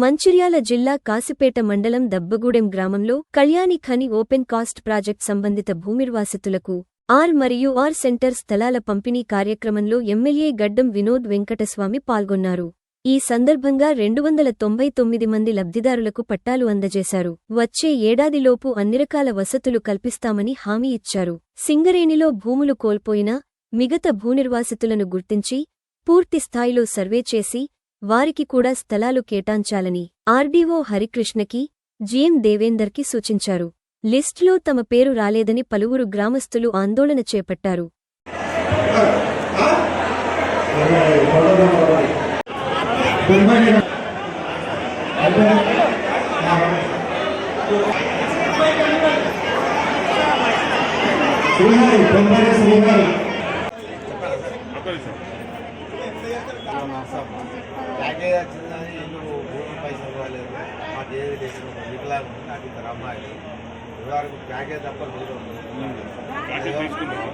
మంచిర్యాల జిల్లా కాసిపేట మండలం దబ్బగూడెం గ్రామంలో Kalyani Khani open cast project సంబంధిత భూమిర్వాసితులకు ఆర్ మరియు ఆర్ సెంటర్ స్థలాల పంపిణీ కార్యక్రమంలో ఎమ్మెల్యే గడ్డం వినోద్ వెంకటస్వామి పాల్గొన్నారు. ఈ సందర్భంగా రెండు వందల తొంభై తొమ్మిది మంది లబ్ధిదారులకు పట్టాలు అందజేశారు. వచ్చే ఏడాదిలోపు అన్ని రకాల వసతులు కల్పిస్తామని హామీ ఇచ్చారు. సింగరేణిలో భూములు కోల్పోయినా మిగతా భూనిర్వాసితులను గుర్తించి పూర్తి స్థాయిలో సర్వే చేసి వారికి కూడా స్థలాలు కేటాంచాలని ఆర్డీఓ హరికృష్ణకి జీఎం దేవేందర్కి సూచించారు లిస్టులో తమ పేరు రాలేదని పలువురు గ్రామస్తులు ఆందోళన చేపట్టారు Thank you. ప్యాకేజ్ వచ్చిందని ఇల్లు భూమి పైసలు రాలేదు మాకు ఏది లేదు వికలాంగు నాకు ఇద్దరు అమ్మాయిలు ఇదివరకు ప్యాకేజ్ తప్ప లేదు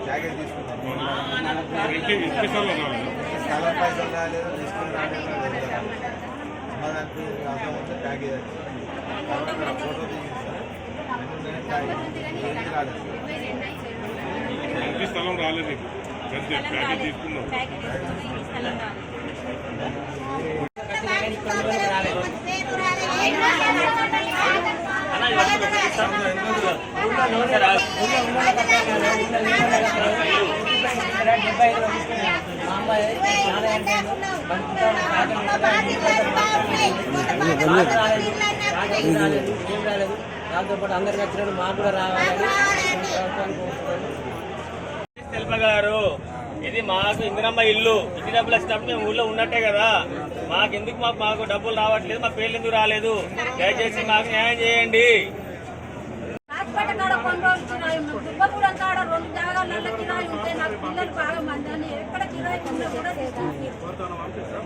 ప్యాకేజ్ తీసుకున్నాం స్థలం పైసలు రాలేదు తీసుకున్నాను అమ్మదానికి అర్థం ఉంటే ప్యాకేజ్ వచ్చింది తర్వాత ఫోటో తీసిస్తాను ఏది రాలేదు రాలేదు. దాంతో పాటు అందరికి వచ్చినట్టు మాకు కూడా రావాలని ప్రభుత్వాన్ని శిల్ప గారు. ఇది మాకు ఇందిరమ్మ ఇల్లు. ఇంటి డబ్బులు వచ్చినప్పుడు మేము ఊళ్ళో ఉన్నట్టే కదా. మాకు ఎందుకు మాకు మాకు డబ్బులు రావట్లేదు మా పేర్లు ఎందుకు రాలేదు? దయచేసి మాకు న్యాయం చేయండి.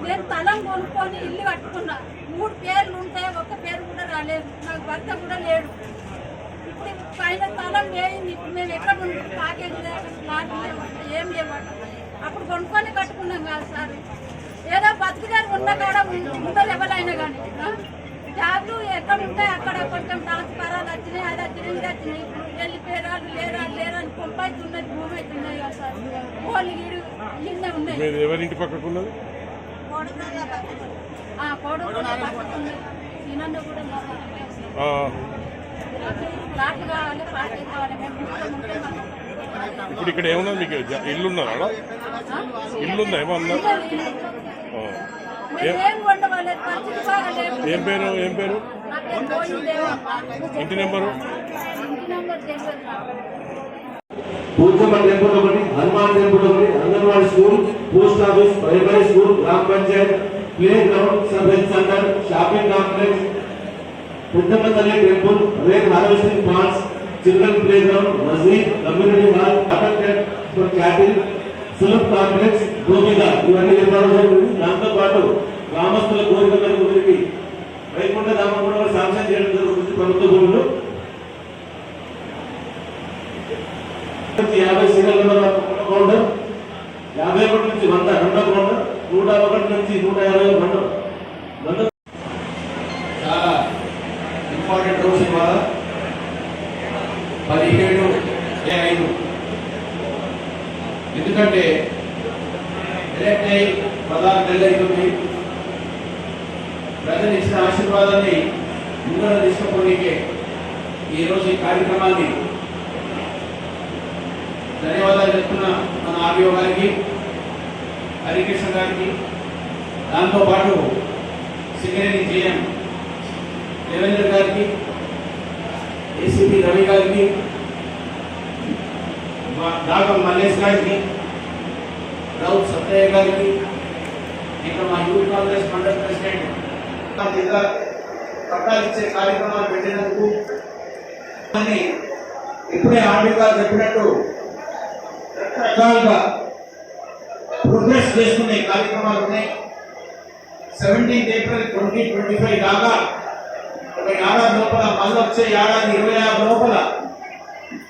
నేను తలం కొనుక్కొని ఇల్లు కట్టుకున్నా. మూడు పేర్లు ఉంటే ఒక్క పేరు కూడా రాలేదు. నాకు భర్త కూడా లేడు. ఇప్పుడు పైన తలం వేయింది ఇప్పుడు మేము ఎక్కడ ఉంటాం ప్యాకేజ్ ప్లాట్ ఏం లేవట అప్పుడు కొనుక్కొని కట్టుకున్నాం కాదు సార్. ఏదో బతుకుదారు ఉన్న కాడ ఉండదు ఎవరైనా కానీ? జాబ్లు ఎక్కడ ఉంటాయి అక్కడ కొంచెం ట్రాన్స్ఫరాలు వచ్చినాయి అది వచ్చినాయి ఇది వచ్చినాయి వెళ్ళి పేరాలు లేరాలు లేరని పంపైతున్నది భూమి అవుతున్నాయి కదా సార్. వాళ్ళు ఈడు ఇన్నే ఉన్నాయి ఎవరింటి పక్కకు ఉన్నది. ఆ కోడు పట్టుకున్నది ఈయనన్ను కూడా కావాలి కావాలి మేము ఉంటే ఇప్పుడు ఇక్కడ ఏమున్నది మీకు ఇల్లు ఉన్నదా ఆడ? ఇల్లు ఉందా ఏమన్నా ఏం పేరు? ఏం పేరు? ఇంటి నెంబరు. పూజమ్మ టెంపుల్ ఒకటి హనుమాన్ టెంపుల్ ఒకటి anganwadi school post office primary school గ్రామ panchayat play ground health centre shopping complex Peddamma Thalli temple rain harvesting plants children play ground మసీద్ community hall water tank for cattle Sulabh complex భూమిద ఇవన్నీ నిర్మాణం జరిగింది దాంతో పాటు గ్రామస్తుల కోరికల గురించి వైకుంఠ ధామం కూడా శాంక్షన్ చేయడం జరుగుతుంది ప్రభుత్వ భూములు యాభై సీరియల్ నెంబర్ కౌంటర్. యాభై ఒకటి నుంచి వంద రెండో కౌంటర్. నూట ఒకటి నుంచి నూట యాభై రెండో రెండో ఇంపార్టెంట్ రోజు ఇవాళ పదిహేడు ఏ ఐదు. ఎందుకంటే ఎలక్ట్ అయి ప్రధాన నెలలు ప్రజలు ఇచ్చిన ఆశీర్వాదాన్ని ముందర తీసుకుపోనీకే ఈరోజు ఈ కార్యక్రమాన్ని. ధన్యవాదాలు చెప్తున్న మన ఆర్యో గారికి హరికృష్ణ గారికి. దాంతోపాటు సింగరేణి జిఎం దేవేంద్ర గారికి ఏసీపీ రవి గారికి మా డాక్టర్ మల్లేష్ గారికి రౌత్ సత్తయ్య గారికి ఇంకా మా యూత్ కాంగ్రెస్ మండల ప్రెసిడెంట్. కింద పట్టాలు ఇచ్చే కార్యక్రమాలు పెట్టినందుకు అని ఇప్పుడే ఆర్మీ గారు చెప్పినట్టు రకరకాలుగా ప్రోగ్రెస్ చేసుకునే కార్యక్రమాలు ఉన్నాయి. Seventeenth April twenty twenty five దాకా ఏడాది లోపల మళ్ళీ వచ్చే ఏడాది ఇరవై ఆరు లోపల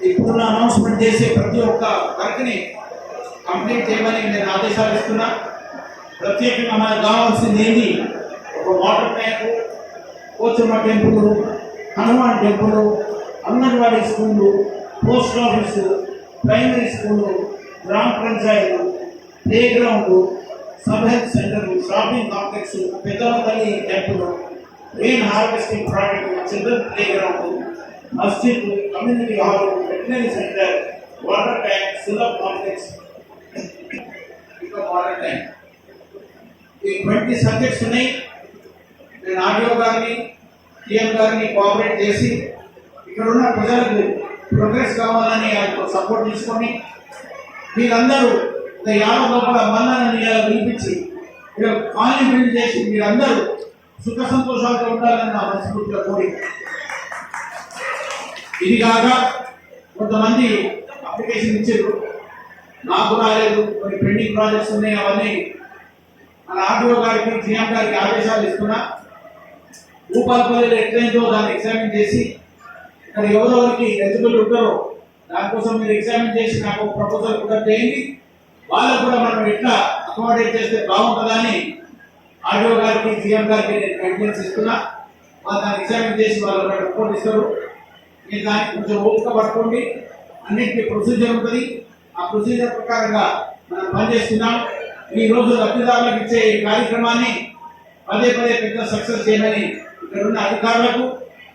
ఇప్పుడున్న అనౌన్స్మెంట్ చేసే ప్రతి ఒక్క వర్క్ని కంప్లీట్ చేయమని నేను ఆదేశాలు ఇస్తున్నా. ప్రత్యేకంగా మనకు కావాల్సింది ఏది? ఒక water tank Pochamma temple Hanuman temple anganwadi స్కూళ్ళు పోస్ట్ ఆఫీసు ప్రైమరీ స్కూలు గ్రామ panchayat play ground sub health centre shopping complex పెద్దవతల్లి temple rain harvesting project children play ground మస్జిద్ community hall veterinary centre water tank Sulabh complex ఇంకా water tank ఈ twenty subjects ఉన్నాయి. నేను audio గారిని TM గారిని cooperate చేసి ఇక్కడ ఉన్న ప్రజలకు ప్రోగ్రెస్ కావాలని ఆయనకు సపోర్ట్ తీసుకొని మీరందరూ ఒక యాభ లోపల మన్నని పిలిపించి మీరు కాలనీ బిల్డ్ చేసి మీరందరూ సుఖ సంతోషాలతో ఉండాలని నా మనస్ఫూర్తిగా కోరిక. ఇది కాక కొంతమంది అప్లికేషన్ ఇచ్చారు. నాకు రాలేదు కొన్ని పెండింగ్ ప్రాజెక్ట్స్ ఉన్నాయి అవన్నీ మన ఆర్టీఓ గారికి జిఎం గారికి ఆదేశాలు ఇస్తున్నా. భూపాలపల్లిలో ఎట్లయిందో దాన్ని ఎగ్జామిన్ చేసి ఇక్కడ ఎవరెవరికి ఎలిజిబుల్ ఉంటారో దానికోసం మీరు ఎగ్జామిన్ చేసి నాకు ప్రపోజల్ కూడా చేయండి. వాళ్ళకు కూడా మనం ఎట్లా అకామిడేట్ చేస్తే బాగుంటుందని ఆర్డీఓ గారికి సీఎం గారికి నేను కంప్లైంట్స్ ఇస్తున్నా. వాళ్ళు దాన్ని ఎగ్జామిన్ చేసి వాళ్ళు రిపోర్ట్ ఇస్తారు. మీరు దానికి కొంచెం ఓపిక పట్టుకోండి. అన్నిటికీ ప్రొసీజర్ ఉంటుంది. ఆ ప్రొసీజర్ ప్రకారంగా మనం పనిచేస్తున్నాం. ఈ రోజు లబ్ధిదారులకు ఇచ్చే ఈ కార్యక్రమాన్ని పదే పదే పెద్ద సక్సెస్ చేయమని ఇక్కడ ఉన్న అధికారులకు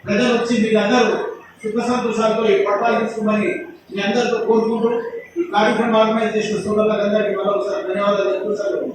ప్రజలు వచ్చి మీరందరూ సుఖ సంతోషాలతో ఈ పట్టాలు తీసుకోమని మీ అందరితో కోరుకుంటూ ఈ కార్యక్రమాల మీద చేసిన సోదరులందరికీ మరొకసారి ధన్యవాదాలు. తెలుపుతూ